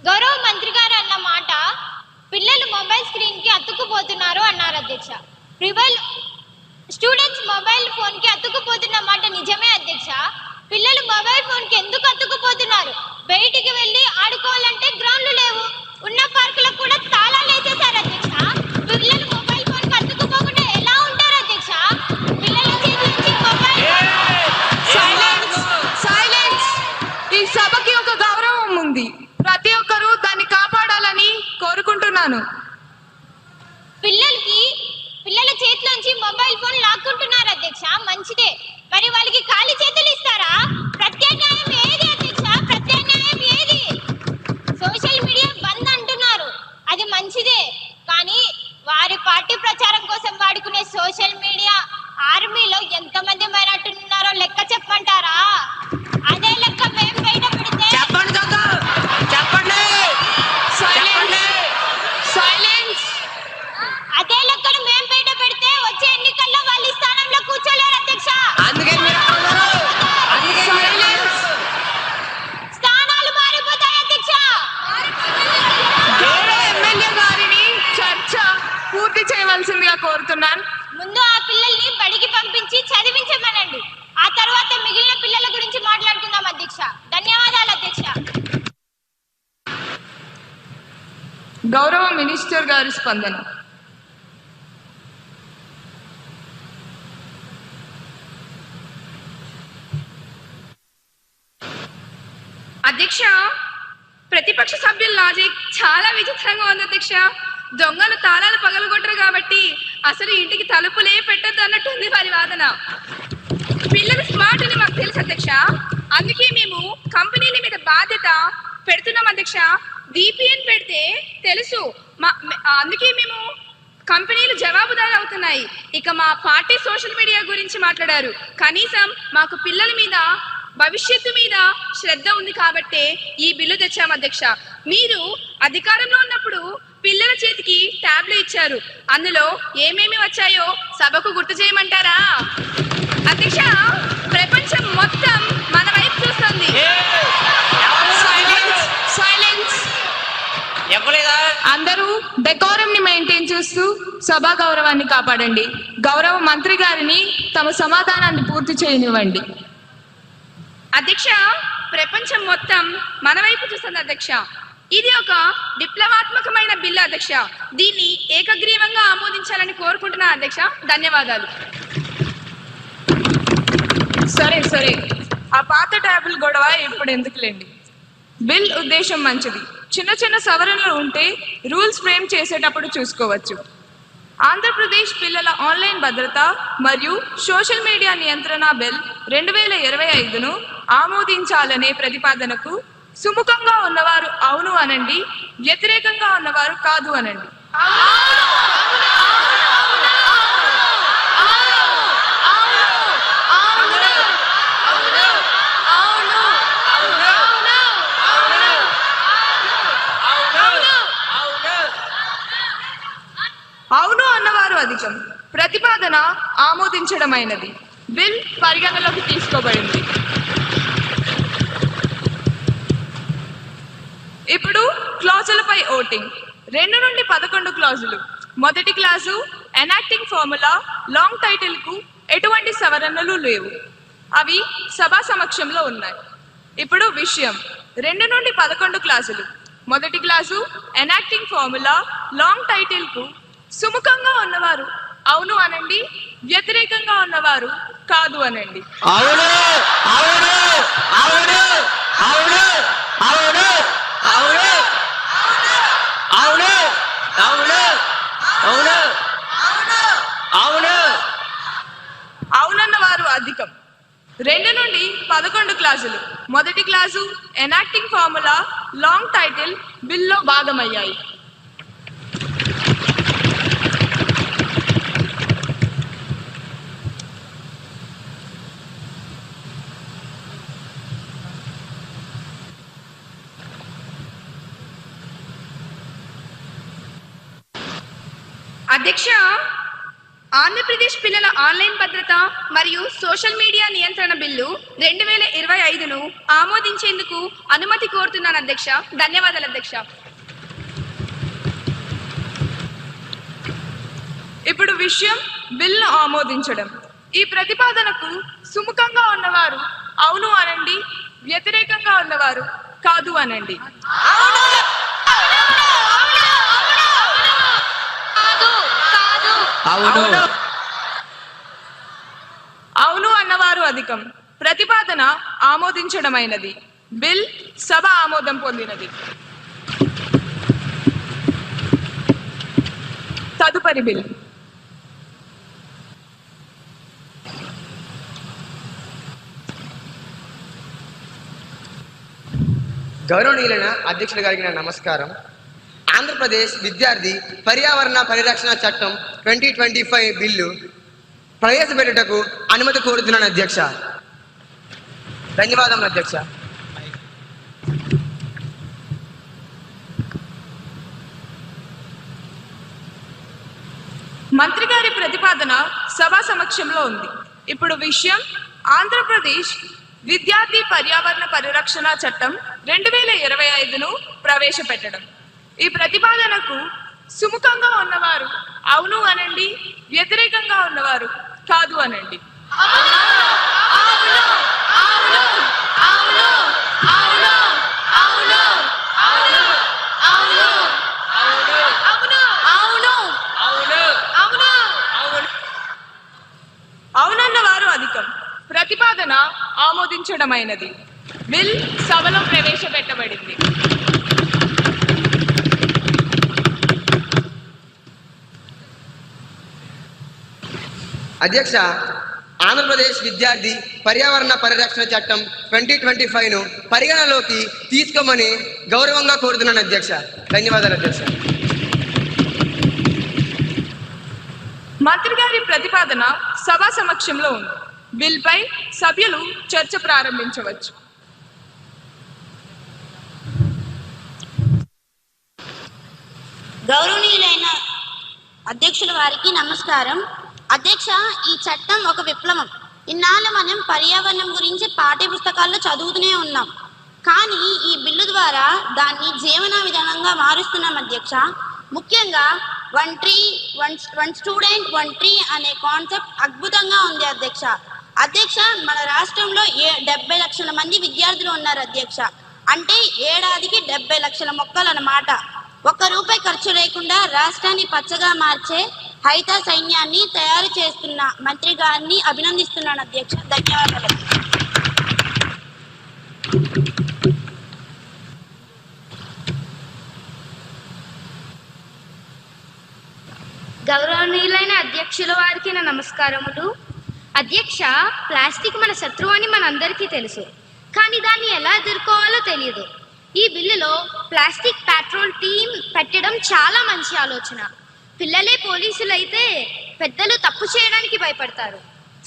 గౌరవ మంత్రి గారు అన్న మాట పిల్లలు మొబైల్ స్క్రీన్కి అతుక్కుపోతున్నారు అన్నారు అధ్యక్ష. ప్రివల్ స్టూడెంట్స్ మొబైల్ ఫోన్కి అతుక్కుపోతున్న మాట నిజమే అధ్యక్ష. పిల్లలు మొబైల్ ఫోన్కి ఎందుకు అతుక్కుపోతున్నారు? బయటికి వెళ్ళి ఆడుకోవాలంటే గ్రౌండ్లు లేవు ఉన్న పార్కులకు కూడా తాళాలు వేసేశారు అధ్యక్ష పిల్లలు మొబైల్ ఫోన్కి అతుక్కుపోకుండా ఎలా ఉంటారు అధ్యక్ష పిల్లల చేతి నుంచి మొబైల్ సైలెన్స్ సైలెన్స్ ఈ సభకి ఒక గౌరవం ఉంది ప్రతి ఒక్కరూ దాన్ని కాపాడాలని కోరుకుంటున్నాను పిల్లలకి పిల్లల చేతిలోంచి మొబైల్ ఫోన్ లాక్కుంటున్నారు అధ్యక్ష మంచిదే. మరి వాళ్ళకి ఖాళీ చేతులు ఇస్తారా? ప్రత్యామ్నాయం ఏది అధ్యక్ష? ప్రత్యామ్నాయం ఏది? సోషల్ మీడియా బంద్ అంటున్నారు. అది మంచిదే. కానీ వారి పార్టీ ప్రచారం కోసం వాడుకునే సోషల్ మీడియా ఆర్మీలో ఎంతమంది మైనట్టున్నారో లెక్క చెప్పమంటారా అదే లెక్క మేము బయట పెడితే చెప్పండి కాకా చెప్పండి సైలెన్స్ సైలెన్స్ అదే లెక్కను మేము బయట పెడితే వచ్చే ఎన్నికల్లో వాళ్ళ ఈ స్థానంలో కూర్చోలేరు అధ్యక్ష అందుకే మీరు అక్కడ ఉన్నారు. అందుకే మీరు అక్కడ ఉన్నారు. స్థానాలు మారిపోతాయి అధ్యక్ష గౌరవ ఎమ్మెల్యే గారిని చర్చ పూర్తి చేయవలసిందిగా కోరుతున్నాను ముందు ఆ పిల్లల్ని బడికి పంపించి చదివించమనండి ఆ తర్వాత మిగిలిన పిల్లల గురించి మాట్లాడుకుందాం అధ్యక్ష ధన్యవాదాలు అధ్యక్ష గౌరవ మినిస్టర్ గారి స్పందన. అధ్యక్ష ప్రతిపక్ష సభ్యుల లాజిక్ చాలా విచిత్రంగా ఉంది అధ్యక్ష. దొంగలు తాళాలు పగలగొట్టరు కాబట్టి అసలు ఇంటికి తలుపులే పెట్టద్దు అన్నట్టుంది వారి వాదన. పిల్లలు స్మార్ట్ అని మాకు తెలుసు అధ్యక్ష. అందుకే మేము కంపెనీల మీద బాధ్యత పెడుతున్నాం అధ్యక్ష. విపిఎన్ పెడితే తెలుసు. మా అందుకే మేము కంపెనీలు జవాబుదారు అవుతున్నాయి. ఇక మా పార్టీ సోషల్ మీడియా గురించి మాట్లాడారు. కనీసం మాకు పిల్లల మీద భవిష్యత్తు మీద శ్రద్ధ ఉంది కాబట్టే ఈ బిల్లు తెచ్చాము అధ్యక్ష. మీరు అధికారంలో ఉన్నప్పుడు పిల్లల చేతికి ట్యాబ్లు ఇచ్చారు. అందులో ఏమేమి వచ్చాయో సభకు గుర్తు చేయమంటారా? అధ్యక్ష ప్రపంచం మొత్తం మన వైపు చూస్తుంది. అందరూ డెకోరం ని మెయింటైన్ చేస్తూ సభా గౌరవాన్ని కాపాడండి. గౌరవ మంత్రి గారిని తమ సమాధానాన్ని పూర్తి చేయనివ్వండి. అధ్యక్ష ప్రపంచం మొత్తం మన వైపు చూస్తుంది అధ్యక్ష. ఇది ఒక విప్లవాత్మకమైన బిల్లు అధ్యక్ష. దీన్ని ఏకగ్రీవంగా ఆమోదించాలని కోరుకుంటున్నా అధ్యక్ష. ధన్యవాదాలు. సరే సరే. ఆ పాత ట్యాబుల్ గొడవ ఇప్పుడు ఎందుకులేండి? బిల్ ఉద్దేశం మంచిది. చిన్న చిన్న సవరణలు ఉంటే రూల్స్ ఫ్రేమ్ చేసేటప్పుడు చూసుకోవచ్చు. ఆంధ్రప్రదేశ్ పిల్లల ఆన్లైన్ భద్రత మరియు సోషల్ మీడియా నియంత్రణ బిల్ రెండు వేల ఇరవై ఐదును ఆమోదించాలనే ప్రతిపాదనకు సుముఖంగా ఉన్నవారు అవును అనండి వ్యతిరేకంగా ఉన్నవారు కాదు అనండి. కోసం ప్రతిపాదన ఆమోదించడమైనది. బిల్ పరిగణలోకి తీసుకోబడింది. ఇప్పుడు క్లాజులపై ఓటింగ్. రెండు నుండి పదకొండు క్లాజులు. మొదటి క్లాజు ఎనాక్టింగ్ ఫార్ములా లాంగ్ టైటిల్కు ఎటువంటి సవరణలు లేవు. అవి సభా సమక్షంలో ఉన్నాయి. ఇప్పుడు విషయం. రెండు నుండి పదకొండు క్లాసులు మొదటి క్లాసు ఎనాక్టింగ్ ఫార్ములా లాంగ్ టైటిల్కు సుముఖంగా ఉన్నవారు అవును అనండి. వ్యతిరేకంగా ఉన్నవారు కాదు అనండి. అవును అవును అవును అవును అవును అవును అవును అవును అవును అవును. అవునన్న వారు అధికం. రెండు నుండి పదకొండు క్లాసులు. మొదటి class enacting formula long title బిల్లో భాగమయ్యాయి. అధ్యక్ష ఆంధ్రప్రదేశ్ పిల్లల ఆన్లైన్ భద్రత మరియు సోషల్ మీడియా నియంత్రణ బిల్లు రెండు వేల ఇరవై ఐదును ఆమోదించేందుకు అనుమతి కోరుతున్నాను అధ్యక్ష. ధన్యవాదాలు అధ్యక్ష. ఇప్పుడు విషయం బిల్ను ఆమోదించడం. ఈ ప్రతిపాదనకు సుముఖంగా ఉన్నవారు అవును అనండి వ్యతిరేకంగా ఉన్నవారు కాదు అనండి. అవును. అవును. అన్నవారు అధికం. ప్రతిపాదన ఆమోదించడమైనది. బిల్ సభ ఆమోదం పొందినది. తదుపరి బిల్. గౌరవనీయులైన అధ్యక్షులు గారికి నా నమస్కారం. ఆంధ్రప్రదేశ్ విద్యార్థి పర్యావరణ పరిరక్షణ చట్టం ట్వంటీ ట్వంటీ ఫైవ్ బిల్లు ప్రవేశపెట్టుటకు అనుమతి కోరుతున్నాను అధ్యక్ష. ధన్యవాదములు అధ్యక్ష. మంత్రి గారి ప్రతిపాదన సభ సమక్షంలో ఉంది. ఇప్పుడు విషయం ఆంధ్రప్రదేశ్ విద్యార్థి పర్యావరణ పరిరక్షణ చట్టం రెండు వేల ఇరవై ఐదును ప్రవేశపెట్టడం. ఈ ప్రతిపాదనకు సుముఖంగా ఉన్నవారు. అవును అనండి వ్యతిరేకంగా ఉన్నవారు కాదు అనండి. అవునన్న వారు అధికం. ప్రతిపాదన ఆమోదించడమైనది. బిల్ సభలో ప్రవేశపెట్టబడింది. అధ్యక్ష ఆంధ్రప్రదేశ్ విద్యార్థి పర్యావరణ పరిరక్షణ చట్టం ట్వంటీ ట్వంటీ ను పరిగణలోకి తీసుకోమని గౌరవంగా కోరుతున్నాను అధ్యక్ష. ధన్యవాదాలు అధ్యక్ష. మంత్రి గారి ప్రతిపాదన సభ సమక్షంలో ఉంది. బిల్ పై సభ్యులు చర్చ ప్రారంభించవచ్చు. గౌరవనీయులైన అధ్యక్షుల వారికి నమస్కారం. అధ్యక్ష ఈ చట్టం ఒక విప్లవం. ఇన్నాళ్ళు మనం పర్యావరణం గురించి పాఠ్య పుస్తకాల్లో చదువుతూనే ఉన్నాం. కానీ ఈ బిల్లు ద్వారా దాన్ని జీవన విధానంగా మారుస్తున్నాం అధ్యక్ష. ముఖ్యంగా one tree one one student one tree అనే కాన్సెప్ట్ అద్భుతంగా ఉంది అధ్యక్ష. అధ్యక్ష మన రాష్ట్రంలో ఏ డెబ్బై లక్షల మంది విద్యార్థులు ఉన్నారు అధ్యక్ష? అంటే ఏడాదికి డెబ్బై లక్షల మొక్కలు అన్నమాట. ఒక్క రూపాయి ఖర్చు లేకుండా రాష్ట్రాన్ని పచ్చగా మార్చే హైత సైన్యాన్ని తయారు చేస్తున్న మంత్రి గారిని అభినందిస్తున్నాను అధ్యక్ష. ధన్యవాదాలు. గౌరవనీయులైన అధ్యక్షుల వారికి నా నమస్కారములు. అధ్యక్ష ప్లాస్టిక్ మన శత్రువు అని మనందరికీ తెలుసు. కానీ దాన్ని ఎలా ఎదుర్కోవాలో తెలియదు ఈ బిల్లులో ప్లాస్టిక్ పెట్రోల్ టీమ్ పెట్టడం చాలా మంచి ఆలోచన. పిల్లలే పోలీసులు అయితే పెద్దలు తప్పు చేయడానికి భయపడతారు.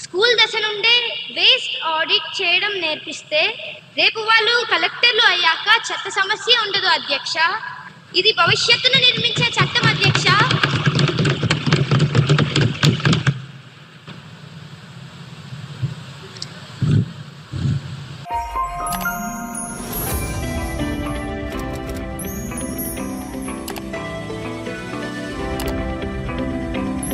స్కూల్ దశ నుండే వేస్ట్ ఆడిట్ చేయడం నేర్పిస్తే రేపు వాళ్ళు కలెక్టర్లు అయ్యాక చెత్త సమస్య ఉండదు అధ్యక్ష. ఇది భవిష్యత్తును నిర్మించే చట్టం